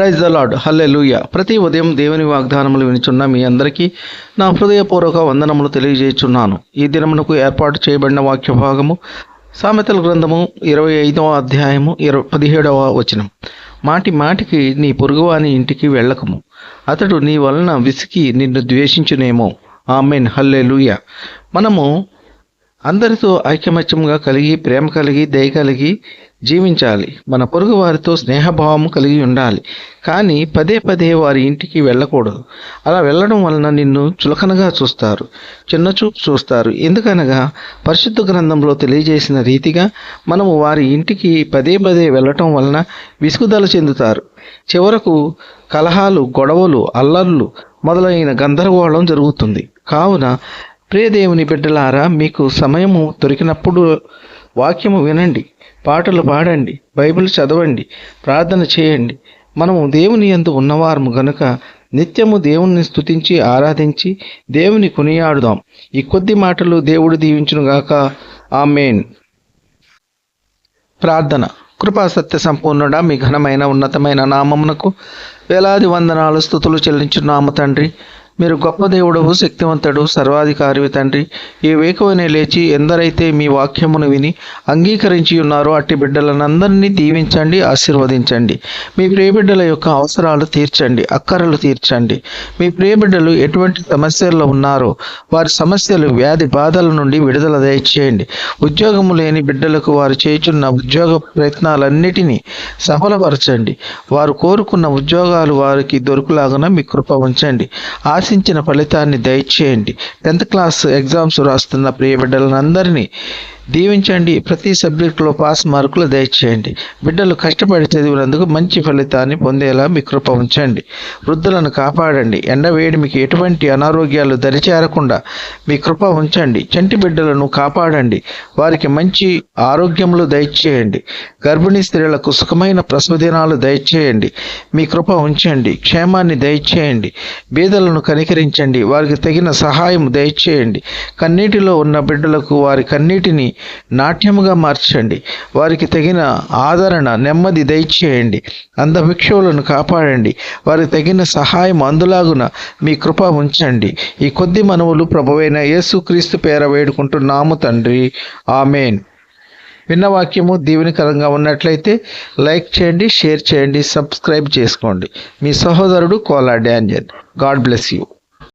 Praise the lord హల్లెలూయ ప్రతి ఉదయం దేవుని వాగ్దానములు వినిచున్న మీ అందరికీ నా హృదయపూర్వక వందనములు తెలియజేయుచున్నాను. ఈ దినమునకు ఏర్పాటు చేయబడిన వాక్య భాగము సామెతల గ్రంథము ఇరవై ఐదవ అధ్యాయము ఇరవై పదిహేడవ వచనం. మాటి మాటికి నీ పొరుగువాని ఇంటికి వెళ్ళకము. అతడు నీ వలన విసికి నిన్ను ద్వేషించునేమో. ఆమెన్. హల్లెలూయ మనము అందరితో ఐకమత్యంగా కలిగి ప్రేమ కలిగి దయ కలిగి జీవించాలి. మన పొరుగు వారితో స్నేహభావం కలిగి ఉండాలి. కానీ పదే పదే వారి ఇంటికి వెళ్ళకూడదు. అలా వెళ్ళడం వలన నిన్ను చులకనగా చూస్తారు చిన్నచూపు చూస్తారు. ఎందుకనగా పరిశుద్ధ గ్రంథంలో తెలియజేసిన రీతిగా మనము వారి ఇంటికి పదే పదే వెళ్ళటం వలన విసుగుదల చెందుతారు. చివరకు కలహాలు గొడవలు అల్లర్లు మొదలైన గందరగోళం జరుగుతుంది. కావున ప్రియదేవుని బిడ్డలారా మీకు సమయము దొరికినప్పుడు వాక్యము వినండి పాటలు పాడండి బైబిల్ చదవండి ప్రార్థన చేయండి. మనము దేవుని యందు ఉన్నవారము గనుక నిత్యము దేవుణ్ణి స్తుతించి ఆరాధించి దేవుని కొనియాడుదాం. ఈ కొద్ది మాటలు దేవుడు దీవించునుగాక మెయిన్ ప్రార్థన. కృపా సత్య సంపూర్ణుడా మీ ఘనమైన ఉన్నతమైన నామమునకు వేలాది వందనాలు స్థుతులు చెల్లించున్నాము తండ్రి. మీరు గొప్ప దేవుడవు శక్తివంతుడు సర్వాధికారి తండ్రి. ఈ వేకువనే లేచి ఎందరైతే మీ వాక్యమును విని అంగీకరించి ఉన్నారో అట్టి బిడ్డలనందరినీ దీవించండి ఆశీర్వదించండి. మీ ప్రియబిడ్డల యొక్క అవసరాలు తీర్చండి అక్కరలు తీర్చండి. మీ ప్రియబిడ్డలు ఎటువంటి సమస్యల్లో ఉన్నారో వారి సమస్యలు వ్యాధి బాధల నుండి విడుదల దయచేయండి. ఉద్యోగము లేని బిడ్డలకు వారు చేయుచున్న ఉద్యోగ ప్రయత్నాలన్నిటినీ సఫలపరచండి. వారు కోరుకున్న ఉద్యోగాలు వారికి దొరుకులాగా మీ కృప ఉంచండి. ఆశ ఆశించిన ఫలితాన్ని దయచేయండి. టెన్త్ క్లాస్ ఎగ్జామ్స్ రాస్తున్న ప్రియ బిడ్డలందరినీ దీవించండి. ప్రతి సబ్జెక్టులో పాస్ మార్కులు దయచేయండి. బిడ్డలు కష్టపడి చదివినందుకు మంచి ఫలితాన్ని పొందేలా మీ కృప ఉంచండి. వృద్ధులను కాపాడండి. ఎండవేడిమికి ఎటువంటి అనారోగ్యాలు దరిచేరకుండా మీ కృప ఉంచండి. చంటి బిడ్డలను కాపాడండి. వారికి మంచి ఆరోగ్యములు దయచేయండి. గర్భిణీ స్త్రీలకు సుఖమైన ప్రసవ దినాలు దయచేయండి. మీ కృప ఉంచండి. క్షేమాన్ని దయచేయండి. బీదలను కనికరించండి. వారికి తగిన సహాయం దయచేయండి. కన్నీటిలో ఉన్న బిడ్డలకు వారి కన్నీటిని నాట్యముగా మార్చండి. వారికి తగిన ఆదరణ నెమ్మది దయచేయండి. అంధభిక్షువులను కాపాడండి. వారికి తగిన సహాయం అందులాగున మీ కృప ఉంచండి. ఈ కొద్ది మనవులు ప్రభువైన యేసుక్రీస్తు పేర వేడుకుంటున్నాము తండ్రి. ఆమెన్. విన్న వాక్యము దీవెనకరంగా ఉన్నట్లయితే లైక్ చేయండి షేర్ చేయండి సబ్స్క్రైబ్ చేసుకోండి. మీ సహోదరుడు Kola Danjan God bless you.